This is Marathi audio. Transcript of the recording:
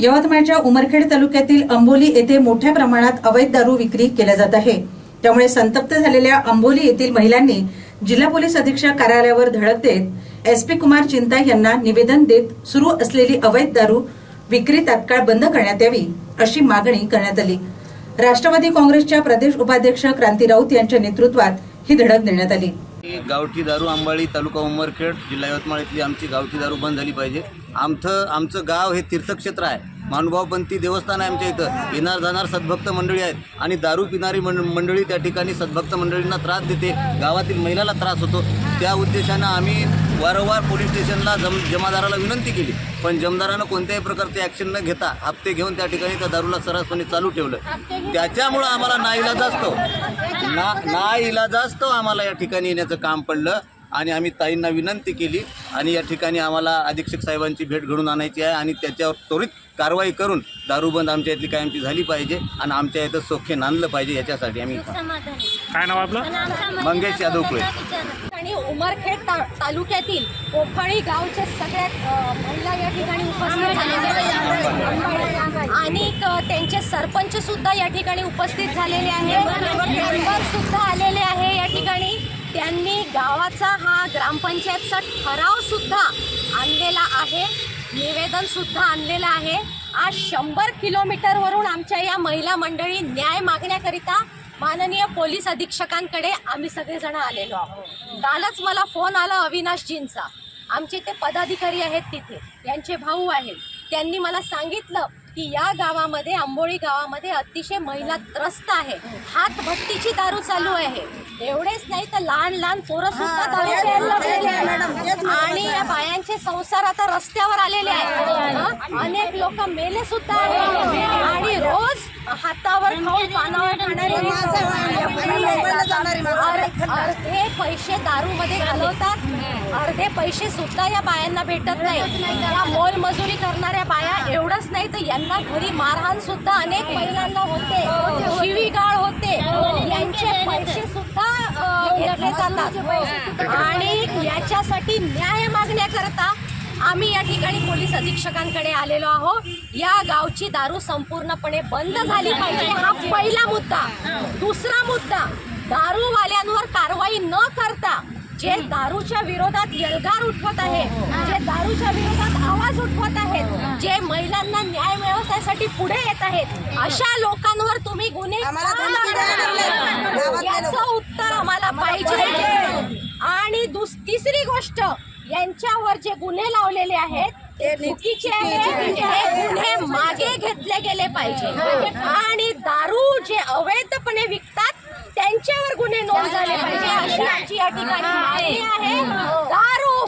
यवतमाळच्या उमरखेड तालुक्यातील अंबोली येथे मोठ्या प्रमाणात अवैध दारू विक्री केल्या जात आहे. त्यामुळे संतप्त झालेल्या अंबोली येथील महिलांनी जिल्हा पोलीस अधीक्षक कार्यालयावर धडक देत एस पी कुमार चिंता यांना निवेदन देत सुरू असलेली अवैध दारू विक्री तात्काळ बंद करण्यात यावी अशी मागणी करण्यात आली. राष्ट्रवादी काँग्रेसच्या प्रदेश उपाध्यक्ष क्रांती राऊत यांच्या नेतृत्वात ही धडक देण्यात आली. गावठी दारू आंबाळी तालुका उमरखेड जिल्हा यवतमाळ इथली आमची गावठी दारू बंद झाली पाहिजे. आमचं आमचं गाव हे तीर्थक्षेत्र आहे. मानुभावपंथी देवस्थान आहे आमच्या इथं. येणार जाणार सद्भक्त मंडळी आहेत. आणि दारू पिणारी मंड मंडळी त्या ठिकाणी सद्भक्त मंडळींना त्रास देते. गावातील महिलाला त्रास होतो. त्या उद्देशानं आम्ही वारंवार पोलीस स्टेशनला जम जमादाराला विनंती केली. पण जमदारानं कोणत्याही प्रकारचे ॲक्शन न घेता हप्ते घेऊन त्या ठिकाणी त्या दारूला सर्रासपणे चालू ठेवलं. त्याच्यामुळं आम्हाला नाईलाज असतो. ना नाईलाज असतो आम्हाला या ठिकाणी येण्याचं काम पडलं. आणि आम्ही ताईंना विनंती केली. आणि या ठिकाणी आम्हाला अधीक्षक साहेबांची भेट घडून आणायची आहे. आणि त्याच्यावर त्वरित कारवाई करून दारूबंद आमच्या इथली कायमची झाली पाहिजे आणि आमच्या इथं सोखे नांदलं पाहिजे याच्यासाठी आम्ही काय नाव आपलं? मंगेश यादव कुळे. आणि उमरखेड ता- तालुक्यातील कोफळी गावचे सगळ्यात महिला या ठिकाणी उपस्थित झालेल्या आहेत. आणि त्यांचे सरपंच सुद्धा या ठिकाणी उपस्थित झालेले आहे मेंबर सुद्धा आलेले आहे या ठिकाणी. त्यांनी गावाचा हा ग्रामपंचायतचा ठराव सुद्धा आणलेला आहे. निवेदन सुद्धा आणलेलं आहे. आज शंभर किलोमीटरवरून आमच्या या महिला मंडळी न्याय मागण्याकरिता माननीय पोलीस अधीक्षकांकडे आम्ही सगळेजण आलेलो आहोत. कालच मला फोन आला अविनाशजींचा. आमचे ते पदाधिकारी आहेत तिथे. यांचे भाऊ आहेत. त्यांनी मला सांगितलं की या गावामध्ये आंबोळी गावामध्ये अतिशय महिला त्रस्त आहे. हात भट्टीची दारू चालू आहे. एवढेच नाही तर लहान लहान पोरं सुद्धा दारू प्यायला लागलेले आहेत. आणि या बायांचे संसार आता रस्त्यावर आलेले आहेत? अनेक लोक मेले सुद्धा आहेत. आणि रोज हातावर खाऊन पानावर खाणारे अर्धे पैसे दारू मध्ये घालवतात अर्धे पैसे सुद्धा या बायांना भेटत नाही या मोलमजुरी करणाऱ्या बाया एवढंच नाही तर यांना घरी मारहाण सुद्धा अनेक महिलांना होते. शिवीगाळ होते. यांचे पैसे सुद्धा घेतले जातात. आणि याच्यासाठी न्याय मागण्याकरता आम्ही या ठिकाणी पोलीस अधीक्षकांकडे आलेलो आहोत. या गावची दारू संपूर्णपणे बंद झाली पाहिजे. हा पहिला मुद्दा. दुसरा मुद्दा दारूवाल्यांवर कारवाई न करता जे दारूच्या विरोधात यलगार उठवत आहे जे दारूच्या विरोधात आवाज उठवत आहेत जे महिलांना न्याय मिळवण्यासाठी पुढे येत आहेत अशा लोकांवर तुम्ही गुन्हे? याचं उत्तर आम्हाला पाहिजे. आणि दुस तिसरी गोष्ट यांच्यावर जे गुन्हे लावलेले आहेत ते चुकीचे आहेत. हे गुन्हे मागे घेतले गेले पाहिजे. आणि दारू जे अवैधपणे विकतात त्यांच्यावर गुन्हे नोंद झाले पाहिजे. अशी या ठिकाणी मागणी आहे. दारू